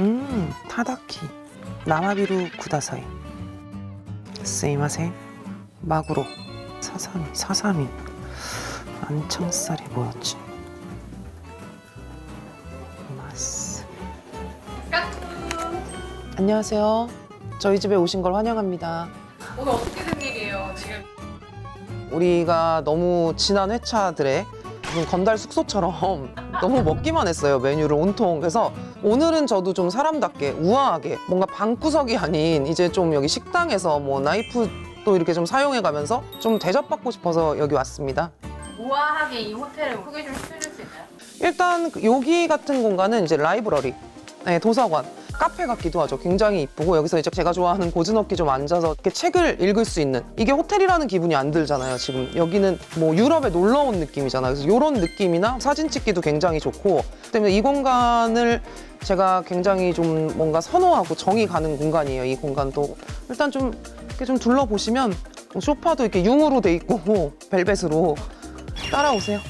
음, 타다키. 나마비루 구다사이. 스이마세. 마구로. 사사미. 사사미. 안창살이 뭐였지? 마스. 안녕하세요. 저희 집에 오신 걸 환영합니다. 오늘 어떻게 된 일이에요? 지금 우리가 너무 지난 회차들의 무슨 건달 숙소처럼 너무 먹기만 했어요 메뉴를 온통 그래서 오늘은 저도 좀 사람답게 우아하게 뭔가 방구석이 아닌 이제 좀 여기 식당에서 뭐 나이프도 이렇게 좀 사용해 가면서 좀 대접받고 싶어서 여기 왔습니다 우아하게 이 호텔을 소개 좀 해줄 수 있나요? 일단 그 여기 같은 공간은 이제 라이브러리 네, 도서관 카페 같기도 하죠. 굉장히 이쁘고 여기서 이제 제가 좋아하는 고즈넉기 좀 앉아서 이렇게 책을 읽을 수 있는 이게 호텔이라는 기분이 안 들잖아요. 지금 여기는 뭐 유럽에 놀러 온 느낌이잖아요. 그래서 이런 느낌이나 사진 찍기도 굉장히 좋고 때문에 이 공간을 제가 굉장히 좀 뭔가 선호하고 정이 가는 공간이에요. 이 공간도 일단 좀 이렇게 좀 둘러보시면 소파도 이렇게 융으로 돼 있고 벨벳으로 따라오세요.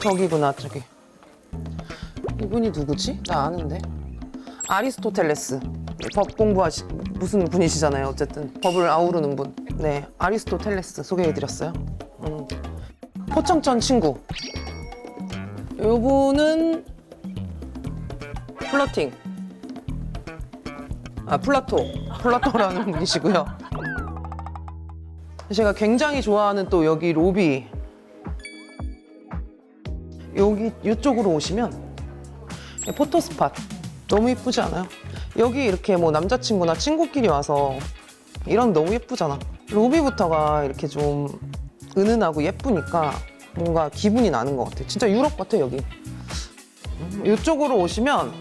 저기구나 저기 이분이 누구지? 나 아는데. 아리스토텔레스. 법 공부하시 무슨 분이시잖아요 어쨌든. 법을 아우르는 분 네 아리스토텔레스 소개해드렸어요. 음. 포청천 친구. 요분은 플러팅. 아 플라토. 플라토라는 분이시고요. 제가 굉장히 좋아하는 또 여기 로비. 여기 이쪽으로 오시면 포토 스팟 너무 예쁘지 않아요? 여기 이렇게 뭐 남자친구나 친구끼리 와서 이런 너무 예쁘잖아. 로비부터가 이렇게 좀 은은하고 예쁘니까 뭔가 기분이 나는 것 같아. 진짜 유럽 같아 여기. 음, 이쪽으로 오시면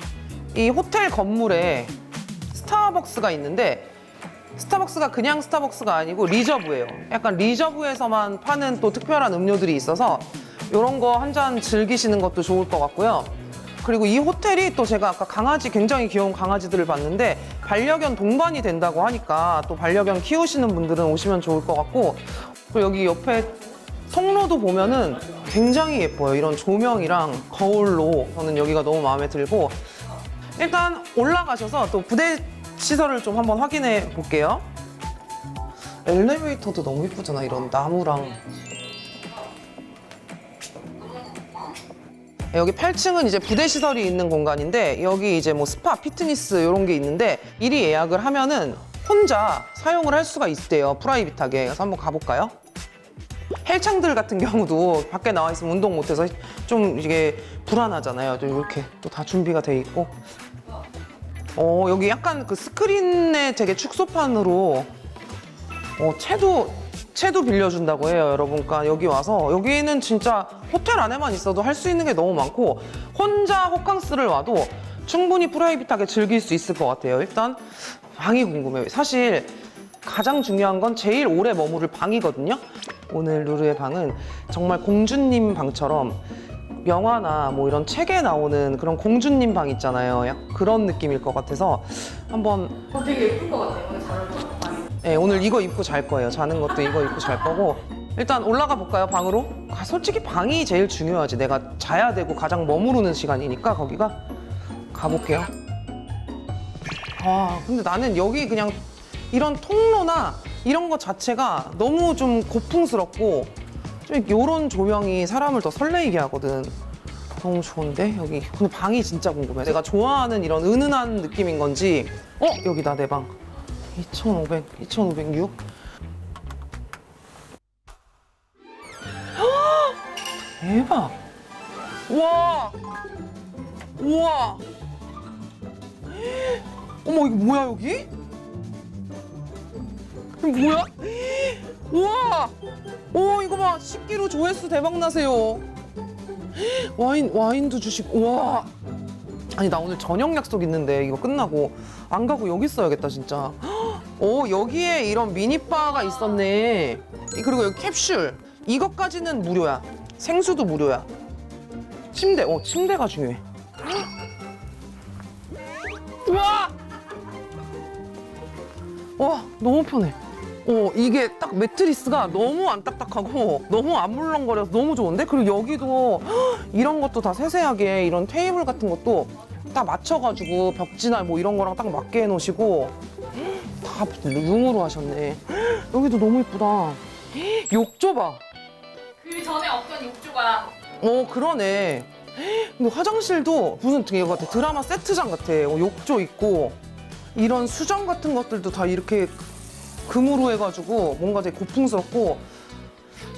이 호텔 건물에 스타벅스가 있는데 스타벅스가 그냥 스타벅스가 아니고 리저브예요. 약간 리저브에서만 파는 또 특별한 음료들이 있어서 이런 거 한 잔 즐기시는 것도 좋을 것 같고요. 그리고 이 호텔이 또 제가 아까 강아지 굉장히 귀여운 강아지들을 봤는데 반려견 동반이 된다고 하니까 또 반려견 키우시는 분들은 오시면 좋을 것 같고 그리고 여기 옆에 통로도 보면은 굉장히 예뻐요. 이런 조명이랑 거울로 저는 여기가 너무 마음에 들고 일단 올라가셔서 또 부대 시설을 좀 한번 확인해 볼게요. 엘리베이터도 너무 예쁘잖아. 이런 나무랑. 여기 8층은 이제 부대 시설이 있는 공간인데 여기 이제 뭐 스파, 피트니스 이런 게 있는데 미리 예약을 하면은 혼자 사용을 할 수가 있대요. 프라이빗하게. 그래서 한번 가볼까요? 헬창들 같은 경우도 밖에 나와 있으면 운동 못해서 좀 이게 불안하잖아요. 또 이렇게 또 다 준비가 돼 있고. 어, 여기 약간 그 스크린에 되게 축소판으로 어, 채도 채도 빌려준다고 해요, 여러분. 그러니까 여기 와서 여기는 진짜 호텔 안에만 있어도 할 수 있는 게 너무 많고 혼자 호캉스를 와도 충분히 프라이빗하게 즐길 수 있을 것 같아요. 일단 방이 궁금해요. 사실 가장 중요한 건 제일 오래 머무를 방이거든요. 오늘 루루의 방은 정말 공주님 방처럼 영화나 뭐 이런 책에 나오는 그런 공주님 방 있잖아요. 약 그런 느낌일 것 같아서 한번 어, 되게 예쁠 것 같아요. 네, 오늘 이거 입고 잘 거예요. 자는 것도 이거 입고 잘 거고. 일단 올라가 볼까요, 방으로? 아, 솔직히 방이 제일 중요하지. 내가 자야 되고 가장 머무르는 시간이니까 거기가 가볼게요. 아, 근데 나는 여기 그냥 이런 통로나 이런 거 자체가 너무 좀 고풍스럽고 좀 이런 조명이 사람을 더 설레이게 하거든. 너무 좋은데 여기. 근데 방이 진짜 궁금해. 내가 좋아하는 이런 은은한 느낌인 건지. 어 여기다 내 방. 2,500, 2,506. 대박. 와. 우와. 어머 이거 뭐야 여기? 이거 뭐야? 우와. 오 이거 봐. 10kg 조회수 대박 나세요. 와인 와인도 주시고 와. 아니 나 오늘 저녁 약속 있는데 이거 끝나고 안 가고 여기 있어야겠다 진짜. 오 여기에 이런 미니바가 있었네. 이- 그리고 여기 캡슐 이것까지는 무료야. 생수도 무료야. 침대 어 침대가 중요해. 우와. 와 너무 편해. 어 이게 딱 매트리스가 너무 안 딱딱하고 너무 안 물렁거려서 너무 좋은데 그리고 여기도 헉, 이런 것도 다 세세하게 이런 테이블 같은 것도 딱 맞춰가지고 벽지나 뭐 이런 거랑 딱 맞게 해놓으시고 다 융으로 하셨네. 여기도 너무 이쁘다. 욕조 봐. 그 전에 없던 욕조가 어 그러네. 근데 화장실도 무슨 되게 같아. 드라마 세트장 같아. 어, 욕조 있고. 이런 수정 같은 것들도 다 이렇게 금으로 해가지고 뭔가 되게 고풍스럽고.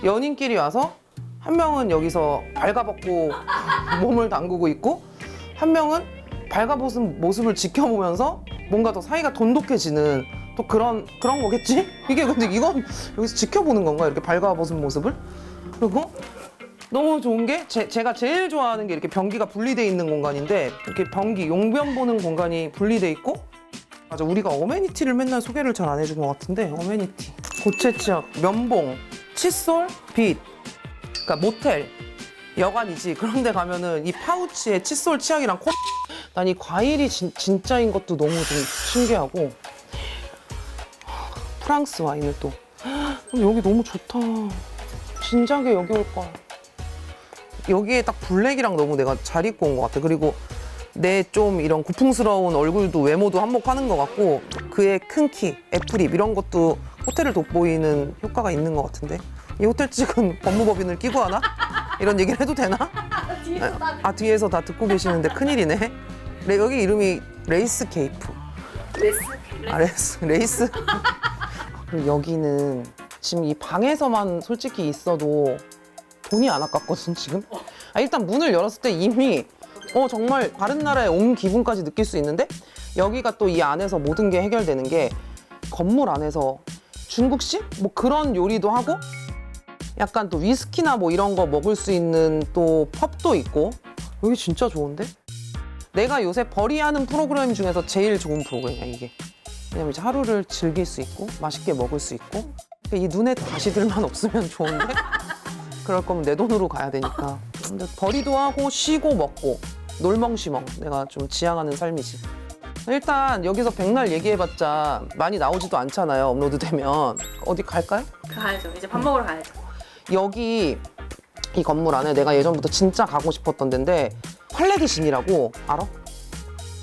연인끼리 와서 한 명은 여기서 발가벗고 몸을 담그고 있고 한 명은 발가벗은 모습을 지켜보면서 뭔가 더 사이가 돈독해지는 또 그런 그런 거겠지? 이게 근데 이건 여기서 지켜보는 건가 이렇게 발가벗은 모습을? 그리고 너무 좋은 게 제, 제가 제일 좋아하는 게 이렇게 변기가 분리돼 있는 공간인데 이렇게 변기 용변 보는 공간이 분리돼 있고 맞아 우리가 어메니티를 맨날 소개를 잘 안 해준 것 같은데 어메니티 고체 치약 면봉 칫솔 빛 그러니까 모텔 여관이지 그런데 가면은 이 파우치에 칫솔 치약이랑 코 난이 과일이 진, 진짜인 것도 너무 좀 신기하고 프랑스 와인을 또 여기 너무 좋다 진작에 여기 올 걸. 여기에 딱 블랙이랑 너무 내가 잘 입고 온 것 같아. 그리고 내 좀 이런 고풍스러운 얼굴도 외모도 한몫하는 것 같고 그의 큰 키, 애플립 이런 것도 호텔을 돋보이는 효과가 있는 것 같은데 이 호텔 측은 법무법인을 끼고 하나? 이런 얘기를 해도 되나? 아 뒤에서 다 듣고 계시는데 큰일이네. 레- 여기 이름이 레이스 케이프. 레스 아, 레이스, 레이스. 그리고 여기는 지금 이 방에서만 솔직히 있어도 돈이 안 아깝거든, 지금. 아, 일단 문을 열었을 때 이미 어, 정말 다른 나라에 온 기분까지 느낄 수 있는데 여기가 또 이 안에서 모든 게 해결되는 게 건물 안에서 중국식? 뭐 그런 요리도 하고 약간 또 위스키나 뭐 이런 거 먹을 수 있는 또 펍도 있고 여기 진짜 좋은데? 내가 요새 벌이하는 프로그램 중에서 제일 좋은 프로그램이야 이게 왜냐면 이제 하루를 즐길 수 있고 맛있게 먹을 수 있고 이 눈에 가시들만 없으면 좋은데 그럴 거면 내 돈으로 가야 되니까 근데 벌이도 하고 쉬고 먹고 놀멍쉬멍 내가 좀 지향하는 삶이지 일단 여기서 백날 얘기해봤자 많이 나오지도 않잖아요 업로드 되면 어디 갈까요? 가야죠. 이제 밥 먹으러 가야죠. 여기 이 건물 안에 내가 예전부터 진짜 가고 싶었던 데인데 팔레디신이라고 알아?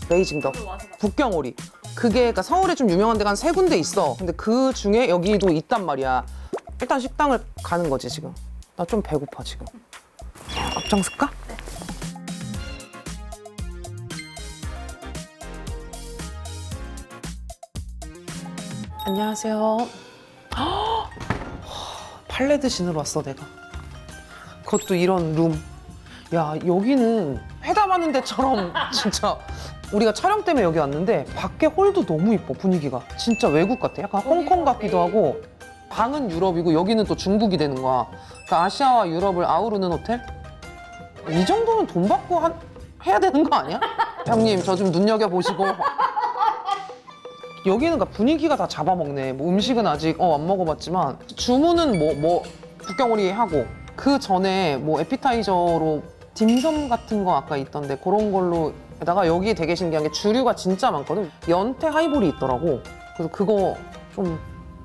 베이징더 오늘 와서 막 북경오리 그게 그러니까 서울에 좀 유명한 데가 한 세 군데 있어 근데 그 중에 여기도 있단 말이야 일단 식당을 가는 거지 지금 나 좀 배고파 지금 앞장설까? 안녕하세요 헉! 팔레드 신으로 왔어 내가 그것도 이런 룸. 야, 여기는 회담하는 데처럼 진짜 우리가 촬영 때문에 여기 왔는데 밖에 홀도 너무 이뻐 분위기가. 진짜 외국 같아. 약간 홍콩 같기도 하고. 방은 유럽이고 여기는 또 중국이 되는 거야. 그러니까 아시아와 유럽을 아우르는 호텔? 이 정도면 돈 받고 한- 해야 되는 거 아니야? 형님 저 좀 눈여겨 보시고. 여기는 그러니까 분위기가 다 잡아먹네. 뭐 음식은 아직 어, 안 먹어봤지만. 주문은 뭐 뭐 북경오리 하고. 그 전에 뭐 에피타이저로 딤섬 같은 거 아까 있던데 그런 걸로 에다가 여기 되게 신기한 게 주류가 진짜 많거든 연태 하이볼이 있더라고 그래서 그거 좀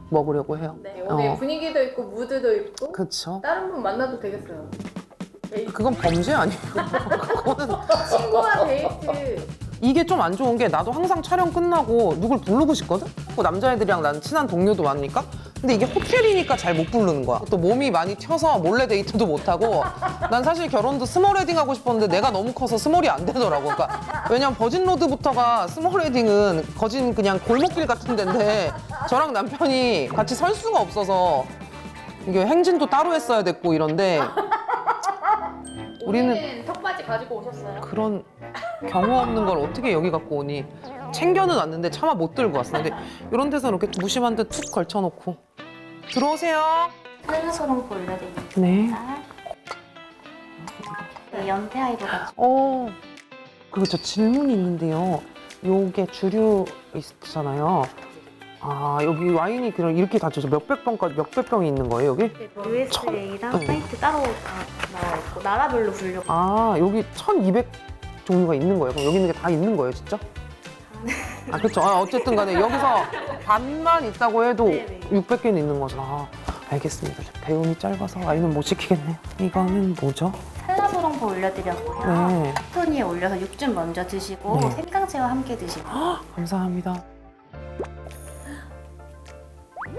먹으려고 해요 네, 오늘 어. 분위기도 있고 무드도 있고 그쵸 다른 분 만나도 되겠어요. 네, 그건 범죄 아니에요 그거는 친구와 데이트. 이게 좀 안 좋은 게 나도 항상 촬영 끝나고 누굴 부르고 싶거든? 그 남자애들이랑 난 친한 동료도 많으니까 근데 이게 호텔이니까 잘 못 부르는 거야 또 몸이 많이 튀어서 몰래 데이트도 못하고 난 사실 결혼도 스몰 웨딩 하고 싶었는데 내가 너무 커서 스몰이 안 되더라고 그러니까 왜냐면 버진 로드부터가 스몰 웨딩은 거진 그냥 골목길 같은 데인데 저랑 남편이 같이 설 수가 없어서 이게 행진도 따로 했어야 됐고 이런데 우리는 우리는 턱받이 가지고 오셨어요? 그런 경우 없는 걸 어떻게 여기 갖고 오니? 챙겨는 왔는데 차마 못 들고 왔어. 근데 이런 데서 이렇게 무심한 데 툭 걸쳐놓고 들어오세요. 탄산소롱포 올려드립니다. 네. 네, 연태 아이돌 같이 어. 그리고 저 질문이 있는데요. 요게 주류 있잖아요. 아 여기 와인이 그냥 이렇게 다 몇백 병까지 몇백 병이 있는 거예요 여기? USA랑 네. 화이트 따로 다 나와 있고 나라별로 분류. 아 여기 1,200 종류가 있는 거예요. 그럼 여기 있는 게 다 있는 거예요 진짜? 아 그렇죠. 아, 어쨌든 간에 여기서 반만 있다고 해도 네네. 600개는 있는 거죠. 아, 알겠습니다. 배움이 짧아서 아이는 못 시키겠네요. 이거는 뭐죠? 한라소롱포 올려드렸고요. 네. 위에 올려서 육즙 먼저 드시고 네. 생강채와 함께 드시고 감사합니다.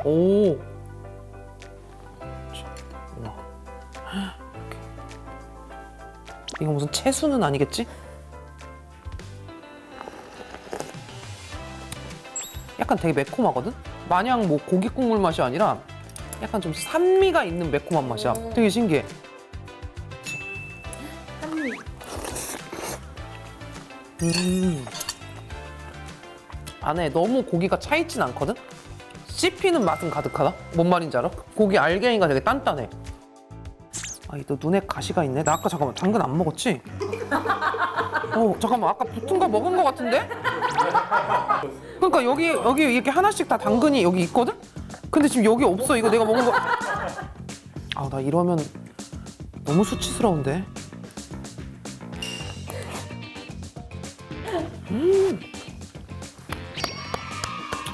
오. 이거 무슨 채수는 아니겠지? 약간 되게 매콤하거든? 마냥 뭐 고기 국물 맛이 아니라 약간 좀 산미가 있는 매콤한 맛이야. 되게 신기해. 한미 음. 안에 너무 고기가 차 있진 않거든? 씹히는 맛은 가득하다? 뭔 말인지 알아? 고기 알갱이가 되게 단단해. 아이, 너 눈에 가시가 있네? 나 아까 잠깐만, 당근 안 먹었지? 어, 잠깐만, 아까 붙은 거 먹은 거 같은데? 그러니까 여기, 여기 이렇게 하나씩 다 당근이 여기 있거든? 근데 지금 여기 없어. 이거 내가 먹은 거. 아, 나 이러면 너무 수치스러운데?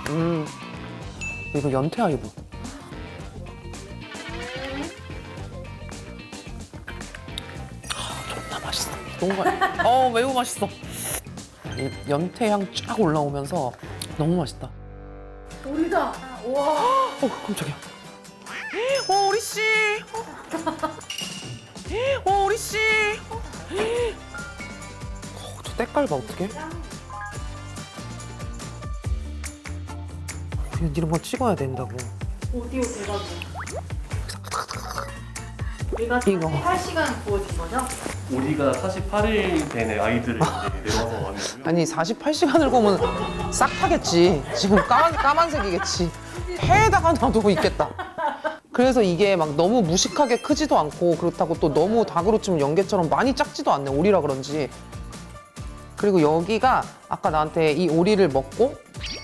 음. 이거 연태 아이브. 아, 존나 맛있어. 너무 맛. 어 매우 맛있어. 이 연태향 쫙 올라오면서 너무 맛있다. 우리다. 와. 어 깜짝이야. 어 우리 씨. 어 우리 씨. 어, 저 때깔 봐 어떡해? 이런- 이런 거 찍어야 된다고. 오디오 대박이야. 우리가 이거. 8시간 구워진 거죠? 우리가 48일 된 아이들을 이제 내려와서 왔는데요. 아니 48시간을 보면 싹 타겠지. 지금 까만, 까만색이겠지. 해에다가 놔두고 있겠다. 그래서 이게 막 너무 무식하게 크지도 않고 그렇다고 또 너무 닭으로 치면 연계처럼 많이 작지도 않네. 오리라 그런지. 그리고 여기가 아까 나한테 이 오리를 먹고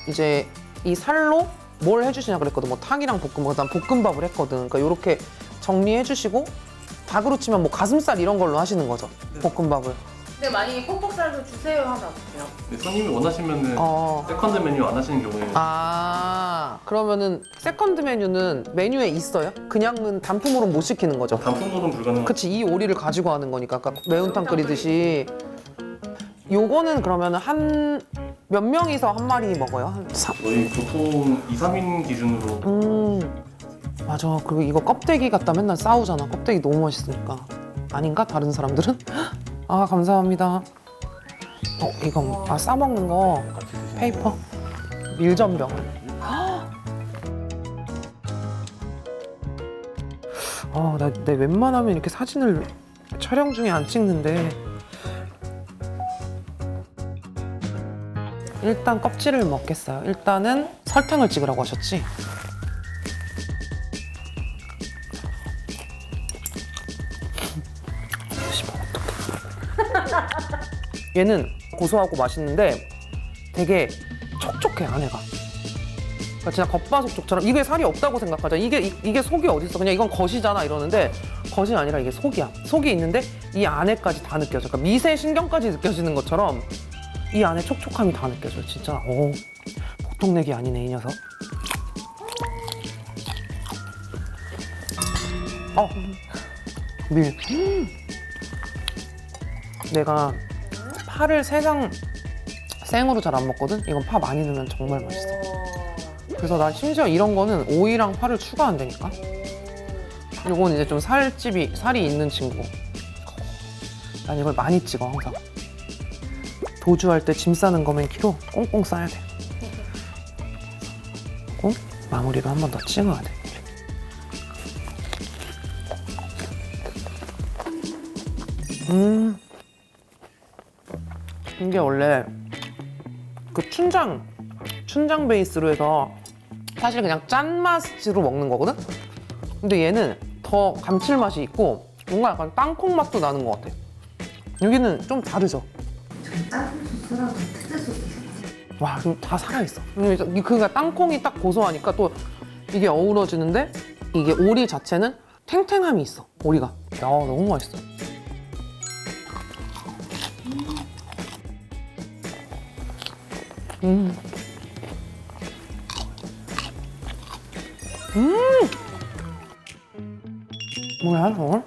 이제 이 살로 뭘 해주시냐 그랬거든. 뭐 탕이랑 볶음, 난 볶음밥을 했거든. 그러니까 이렇게 정리해 주시고 닭으로 치면 뭐 가슴살 이런 걸로 하시는 거죠. 볶음밥을. 근데 만약에 퍽퍽살도 주세요 하면 어떡해요? 근데 손님이 원하시면은 어. 세컨드 메뉴 안 하시는 경우에 아 그러면은 세컨드 메뉴는 메뉴에 있어요? 그냥은 단품으로 못 시키는 거죠? 단품으로는 불가능한 그치 이 오리를 가지고 하는 거니까 아까 매운탕 끓이듯이 요거는 그러면 한 몇 명이서 한 마리 먹어요? 한 사... 저희 보통 2, 3인 기준으로 음 맞아 그리고 이거 껍데기 갖다 맨날 싸우잖아 껍데기 너무 맛있으니까 아닌가? 다른 사람들은? 아 감사합니다 어 이거 아 싸먹는 거 페이퍼 밀전병 아, 나, 내 웬만하면 이렇게 사진을 촬영 중에 안 찍는데. 일단 껍질을 먹겠어요. 일단은 설탕을 찍으라고 하셨지? 얘는 고소하고 맛있는데 되게 촉촉해, 안에가. 그러니까 진짜 겉바속촉처럼 이게 살이 없다고 생각하자. 이게 이, 이게 속이 어디 있어? 그냥 이건 겉이잖아 이러는데 겉이 아니라 이게 속이야. 속이 있는데 이 안에까지 다 느껴져. 그러니까 미세 신경까지 느껴지는 것처럼 이 안에 촉촉함이 다 느껴져. 진짜 오 보통 내기 아니네 이 녀석. 어 밀. 음. 내가 파를 세상 생으로 잘 안 먹거든. 이건 파 많이 넣으면 정말 맛있어. 그래서 난 심지어 이런 거는 오이랑 파를 추가한다니까. 이건 이제 좀 살집이 살이 있는 친구. 난 이걸 많이 찍어 항상. 도주할 때 짐 싸는 거면 키로 꽁꽁 싸야 돼. 그리고 마무리로 한 번 더 찍어야 돼. 음. 이게 원래 그 춘장 춘장 베이스로 해서 사실 그냥 짠맛으로 먹는 거거든? 근데 얘는 더 감칠맛이 있고 뭔가 약간 땅콩 맛도 나는 것 같아. 여기는 좀 다르죠? 와, 지금 다 살아있어. 음, 그니까 땅콩이 딱 고소하니까 또 이게 어우러지는데 이게 오리 자체는 탱탱함이 있어, 오리가. 야, 너무 맛있어. 음. 음. 뭐야 저걸?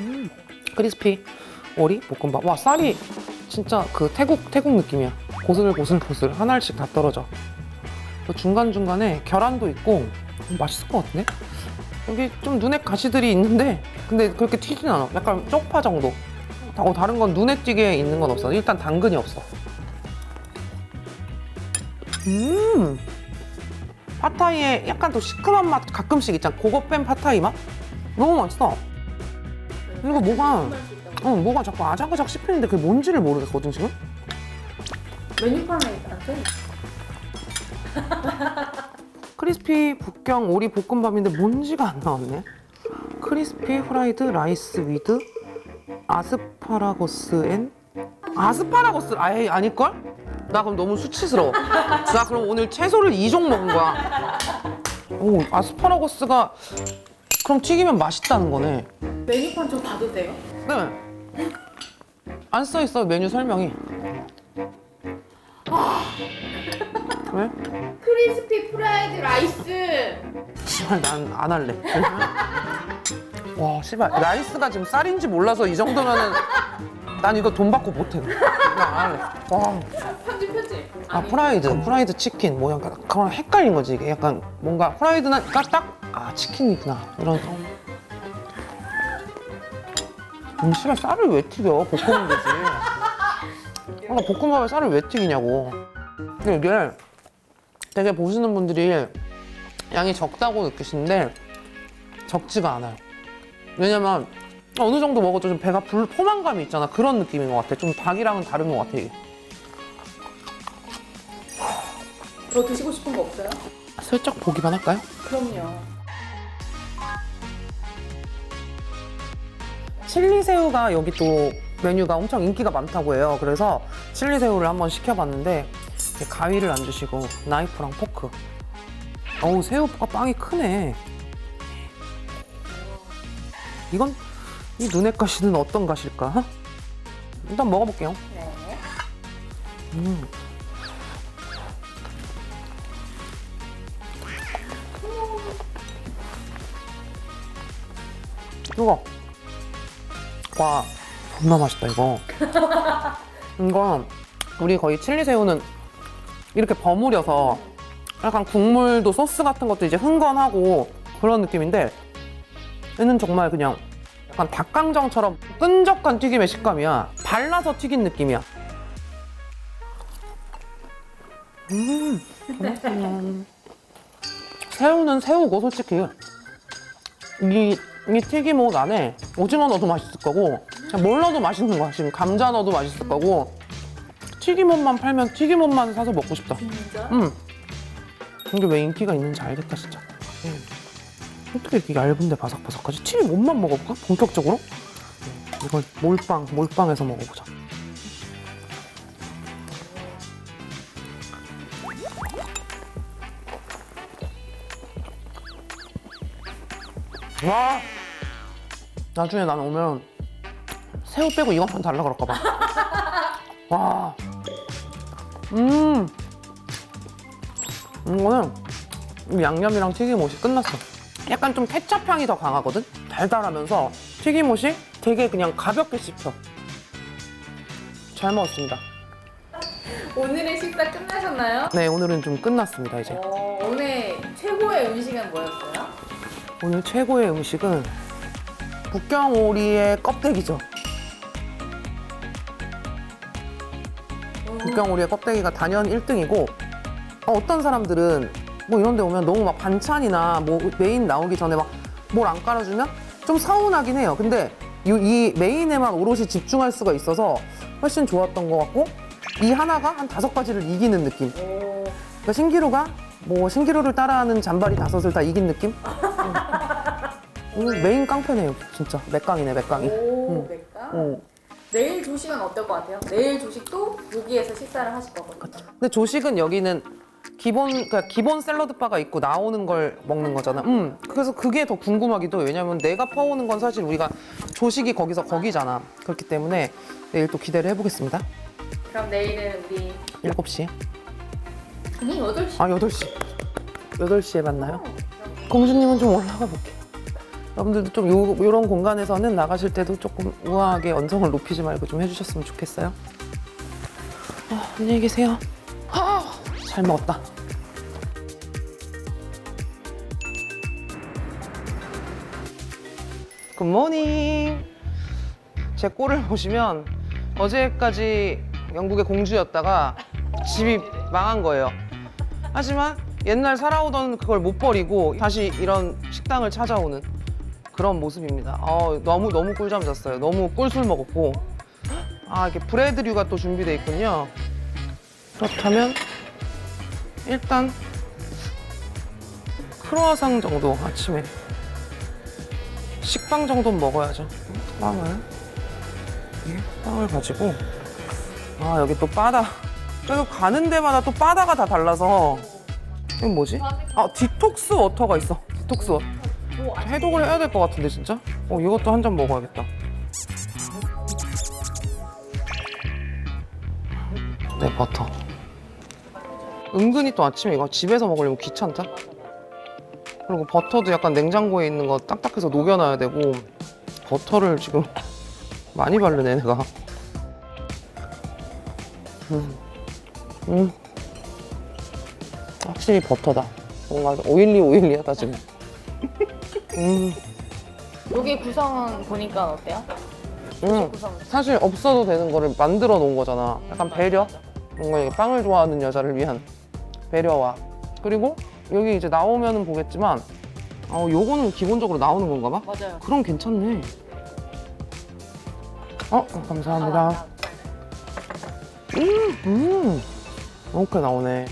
음. 크리스피 오리 볶음밥. 와 쌀이 진짜 그 태국 태국 느낌이야. 고슬 고슬 고슬 하나씩 다 떨어져. 중간 중간에 계란도 있고 음, 맛있을 것 같은데? 여기 좀 눈에 가시들이 있는데 근데 그렇게 튀진 않아. 약간 쪽파 정도. 어, 다른 건 눈에 띄게 있는 건 없어. 일단 당근이 없어. 음. 팟타이에 약간 더 시큼한 맛 가끔씩 있잖아. 그거 뺀 팟타이 맛? 너무 맛있어. 이거 뭐가 어, 뭐가 자꾸 아작아작 씹히는데 그게 뭔지를 모르겠거든 지금. 메뉴판에 안 돼. 크리스피 북경 오리 볶음밥인데 뭔지가 안 나왔네. 크리스피 후라이드 라이스 위드 아스파라거스 앤 아스파라거스 아예 아닐걸? 나 그럼 너무 수치스러워. 나 그럼 오늘 채소를 2종 먹은 거야. 오 아스파라거스가 그럼 튀기면 맛있다는 거네. 메뉴판 좀 봐도 돼요? 네. 안 써 있어 메뉴 설명이. 왜? 크리스피 프라이드 라이스. 씨발 난안 할래. 와 씨발 라이스가 지금 쌀인지 몰라서 이 정도면은 난 이거 돈 받고 못해. 와. 편집 편집. 아 프라이드, 프라이드 치킨 뭐 약간 그런 헷갈린 거지 이게 약간 뭔가 프라이드는 딱아 치킨이구나 이런. 음 씨발 쌀을 왜 튀겨? 볶으면 되지. 그러니까 볶음밥에 쌀을 왜 튀기냐고. 근데 이게 되게 보시는 분들이 양이 적다고 느끼시는데 적지가 않아요. 왜냐면 어느 정도 먹어도 좀 배가 불 포만감이 있잖아. 그런 느낌인 것 같아. 좀 닭이랑은 다른 것 같아 이게. 더 드시고 싶은 거 없어요? 슬쩍 보기만 할까요? 그럼요. 칠리새우가 여기 또 메뉴가 엄청 인기가 많다고 해요. 그래서 칠리새우를 한번 시켜봤는데 이렇게 가위를 안 주시고 나이프랑 포크. 어우 새우가 빵이 크네. 이건 이 눈의 가시는 어떤 가시일까? 일단 먹어볼게요. 네. 음. 이거 와 존나 맛있다 이거 이거 우리 거의 칠리 새우는 이렇게 버무려서 약간 국물도 소스 같은 것도 이제 흥건하고 그런 느낌인데 얘는 정말 그냥 약간 닭강정처럼 끈적한 튀김의 식감이야 발라서 튀긴 느낌이야 음, 그렇구나. 새우는 새우고 솔직히 이, 이 튀김옷 안에 오징어 넣어도 맛있을 거고 뭘 넣어도 맛있는 거야 지금 감자 넣어도 맛있을 거고 튀김옷만 팔면 튀김옷만 사서 먹고 싶다 진짜? 음. 이게 왜 인기가 있는지 알겠다 진짜 음. 어떻게 이렇게 얇은데 바삭바삭하지? 튀김옷만 먹어볼까? 본격적으로? 음, 이걸 몰빵 몰빵해서 먹어보자 와 나중에 난 오면 새우 빼고 이것만 달라 그럴까 봐. 와. 음. 이거는 이 양념이랑 튀김옷이 끝났어. 약간 좀 케첩 향이 더 강하거든? 달달하면서 튀김옷이 되게 그냥 가볍게 씹혀. 잘 먹었습니다. 오늘의 식사 끝나셨나요? 네, 오늘은 좀 끝났습니다, 이제. 어, 오늘 최고의 음식은 뭐였어요? 오늘 최고의 음식은 북경오리의 껍데기죠. 북경오리의 껍데기가 단연 1등이고 어떤 사람들은 뭐 이런 데 오면 너무 막 반찬이나 뭐 메인 나오기 전에 막 뭘 안 깔아주면 좀 서운하긴 해요. 근데 이, 이 메인에만 오롯이 집중할 수가 있어서 훨씬 좋았던 것 같고 이 하나가 한 다섯 가지를 이기는 느낌. 오, 그러니까 신기루가 뭐 신기루를 따라하는 잔바리 다섯을 다 이긴 느낌? 응. 오늘 메인 깡패네요, 진짜. 맥강이네, 맥강이. 오, 응. 맥가? 어. 내일 조식은 어떨 것 같아요? 내일 조식도 여기에서 식사를 하실 거거든요. 근데 조식은 여기는 기본 그러니까 기본 샐러드 바가 있고 나오는 걸 먹는 거잖아. 음. 그래서 그게 더 궁금하기도 해. 왜냐면 내가 퍼오는 건 사실 우리가 조식이 거기서 거기잖아. 그렇기 때문에 내일 또 기대를 해보겠습니다. 그럼 내일은 우리 7시. 아니 8시 아 8시. 8시에 만나요? 공주님은 좀 올라가 볼게. 여러분들도 좀 요, 요런 공간에서는 나가실 때도 조금 우아하게 언성을 높이지 말고 좀 해주셨으면 좋겠어요. 아, 안녕히 계세요. 아, 잘 먹었다. 굿모닝. 제 꼴을 보시면 어제까지 영국의 공주였다가 집이 망한 거예요. 하지만 옛날 살아오던 그걸 못 버리고 다시 이런 식당을 찾아오는 그런 모습입니다. 어, 너무 너무 꿀잠 잤어요. 너무 꿀술 먹었고 아 이렇게 브레드류가 또 준비돼 있군요. 그렇다면 일단 크로아상 정도 아침에. 식빵 정도는 먹어야죠. 빵을. 이 빵을 가지고. 아 여기 또 바다. 그래서 가는 데마다 또 바다가 다 달라서. 이건 뭐지? 아 디톡스 워터가 있어. 디톡스 워터 해독을 해야 될 것 같은데 진짜? 어 이것도 한 잔 먹어야겠다. 네 버터 은근히 또 아침에 이거 집에서 먹으려면 귀찮다 그리고 버터도 약간 냉장고에 있는 거 딱딱해서 녹여놔야 되고 버터를 지금 많이 바르네 내가 음. 음. 확실히 버터다. 뭔가 오일리 오일리하다 지금. 음. 여기 구성은 보니까 어때요? 음. 구성 사실 없어도 되는 거를 만들어 놓은 거잖아. 약간 배려. 뭔가 빵을 좋아하는 여자를 위한 배려와 그리고 여기 이제 나오면은 보겠지만 어 요거는 기본적으로 나오는 건가 봐. 맞아요 그럼 괜찮네. 어 감사합니다. 음, 음. 이렇게 나오네.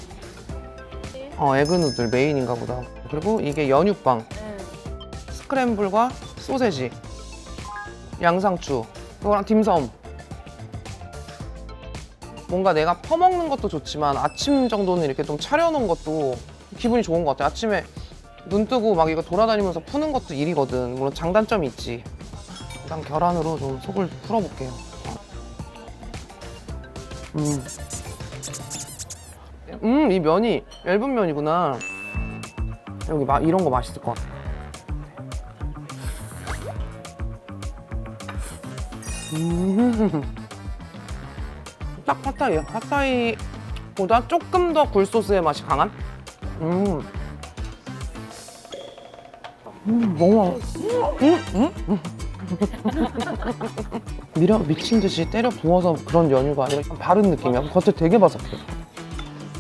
어, 에그누들 메인인가 보다. 그리고 이게 연유빵, 응. 스크램블과 소세지, 양상추, 그거랑 딤섬. 뭔가 내가 퍼먹는 것도 좋지만 아침 정도는 이렇게 좀 차려놓은 것도 기분이 좋은 것 같아. 아침에 눈 뜨고 막 이거 돌아다니면서 푸는 것도 일이거든. 물론 장단점이 있지. 일단 계란으로 좀 속을 풀어볼게요. 음. 음, 이 면이 얇은 면이구나. 여기 마, 이런 거 맛있을 것 같아. 음. 딱 팟타이야. 팟타이보다 조금 더 굴소스의 맛이 강한? 음. 음, 너무 맛있어. 음, 음, 음. 미려 미친 듯이 때려 부어서 그런 연유가 아니라 바른 느낌이야. 겉에 되게 바삭해.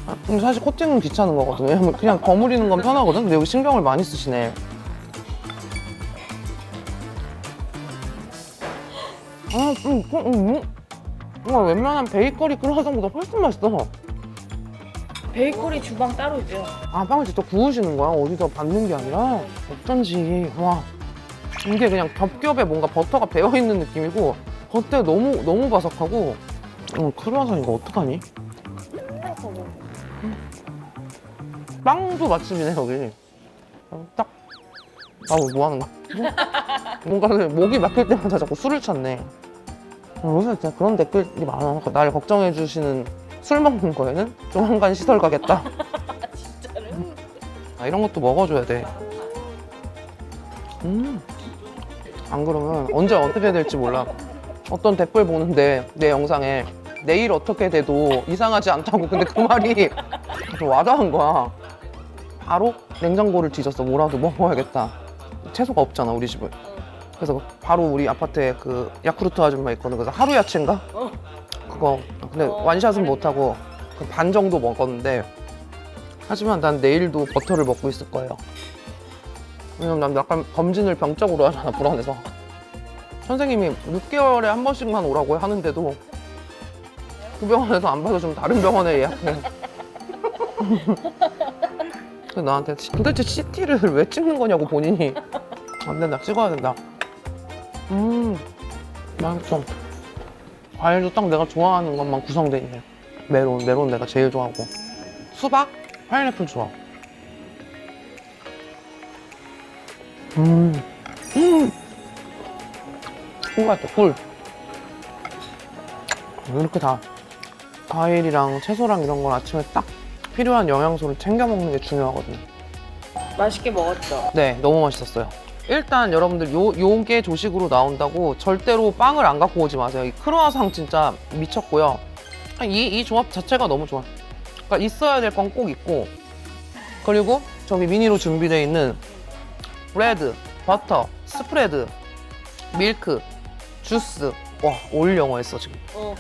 아, 근데 사실 코팅은 귀찮은 거거든. 왜냐면 그냥 버무리는 건 편하거든. 근데 여기 신경을 많이 쓰시네. 아, 음, 음, 음, 음. 와, 웬만한 베이커리 크루아상보다 훨씬 맛있어. 베이커리 주방 따로 있대요 아, 빵을 직접 구우시는 거야? 어디서 받는 게 아니라? 어쩐지. 와. 이게 그냥 겹겹에 뭔가 버터가 배어 있는 느낌이고, 겉에 너무, 너무 바삭하고, 음, 크루아상 이거 어떡하니? 빵도 맛집이네, 여기. 어, 딱. 아, 뭐 하는 거야? 뭔가 목이 막힐 때마다 자꾸 술을 찾네. 어, 요새 진짜 그런 댓글이 많아. 날 걱정해 주시는 술 먹는 거에는 조만간 시설 가겠다. 아, 이런 것도 먹어줘야 돼. 음. 안 그러면 언제 어떻게 될지 몰라. 어떤 댓글 보는데 내 영상에 내일 어떻게 돼도 이상하지 않다고 근데 그 말이 좀 와닿은 거야. 바로 냉장고를 뒤졌어. 뭐라도 먹어야겠다. 채소가 없잖아 우리 집은. 그래서 바로 우리 아파트에 그 야쿠르트 아줌마 있거든. 그래서 하루 야채인가? 그거 근데 완샷은 못 하고 그 반 정도 먹었는데 하지만 난 내일도 버터를 먹고 있을 거예요. 왜냐면 난 약간 검진을 병적으로 하잖아 불안해서. 선생님이 6개월에 한 번씩만 오라고 하는데도 그 병원에서 안 받아주면 다른 병원에 예약해. 나한테 도대체 CT를 왜 찍는 거냐고 본인이 안 된다 찍어야 된다. 음 맛있어. 과일도 딱 내가 좋아하는 것만 구성돼 있네. 메론, 메론 내가 제일 좋아하고. 수박? 파인애플 좋아. 음, 음. 꿀 같아, 꿀. 이렇게 다 과일이랑 채소랑 이런 건 아침에 딱 필요한 영양소를 챙겨 먹는 게 중요하거든요. 맛있게 먹었죠. 네, 너무 맛있었어요. 일단 여러분들 요, 요게 조식으로 나온다고 절대로 빵을 안 갖고 오지 마세요. 이 크루아상 진짜 미쳤고요. 이, 이 조합 자체가 너무 좋아. 그러니까 있어야 될 건 꼭 있고. 그리고 저기 미니로 준비되어 있는 브레드, 버터, 스프레드, 밀크, 주스. 와, 올 영어 했어, 지금. 어.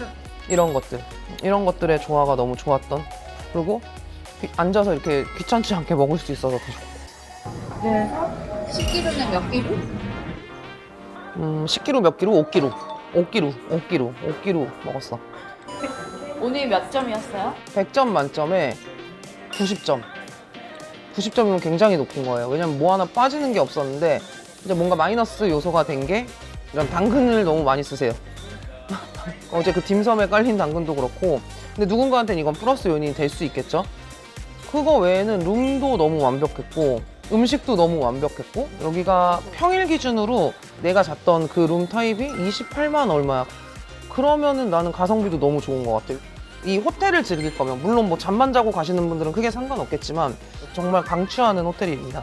이런 것들. 이런 것들의 조화가 너무 좋았던. 그리고 앉아서 이렇게 귀찮지 않게 먹을 수 있어서 더 좋고. 네. 10kg는 몇 kg? 음, 10kg 몇 kg? 5kg. 5kg, 5kg, 5kg 5kg 먹었어. 오늘 몇 점이었어요? 100점 만점에 90점. 90점이면 굉장히 높은 거예요. 왜냐면 뭐 하나 빠지는 게 없었는데 이제 뭔가 마이너스 요소가 된 게 이런 당근을 너무 많이 쓰세요. 어제 그 딤섬에 깔린 당근도 그렇고 근데 누군가한테는 이건 플러스 요인이 될 수 있겠죠? 그거 외에는 룸도 너무 완벽했고 음식도 너무 완벽했고 여기가 평일 기준으로 내가 잤던 그 룸 타입이 28만 얼마야 그러면은 나는 가성비도 너무 좋은 것 같아요 이 호텔을 즐길 거면 물론 뭐 잠만 자고 가시는 분들은 크게 상관없겠지만 정말 강추하는 호텔입니다.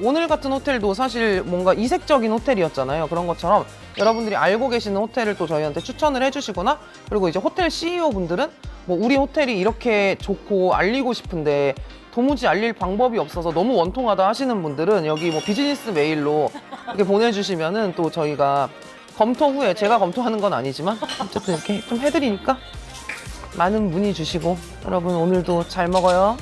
오늘 같은 호텔도 사실 뭔가 이색적인 호텔이었잖아요. 그런 것처럼 여러분들이 알고 계시는 호텔을 또 저희한테 추천을 해주시거나 그리고 이제 호텔 CEO 분들은 뭐 우리 호텔이 이렇게 좋고 알리고 싶은데 도무지 알릴 방법이 없어서 너무 원통하다 하시는 분들은 여기 뭐 비즈니스 메일로 이렇게 보내주시면은 또 저희가 검토 후에 제가 검토하는 건 아니지만 어쨌든 이렇게 좀 해드리니까 많은 문의 주시고 여러분 오늘도 잘 먹어요.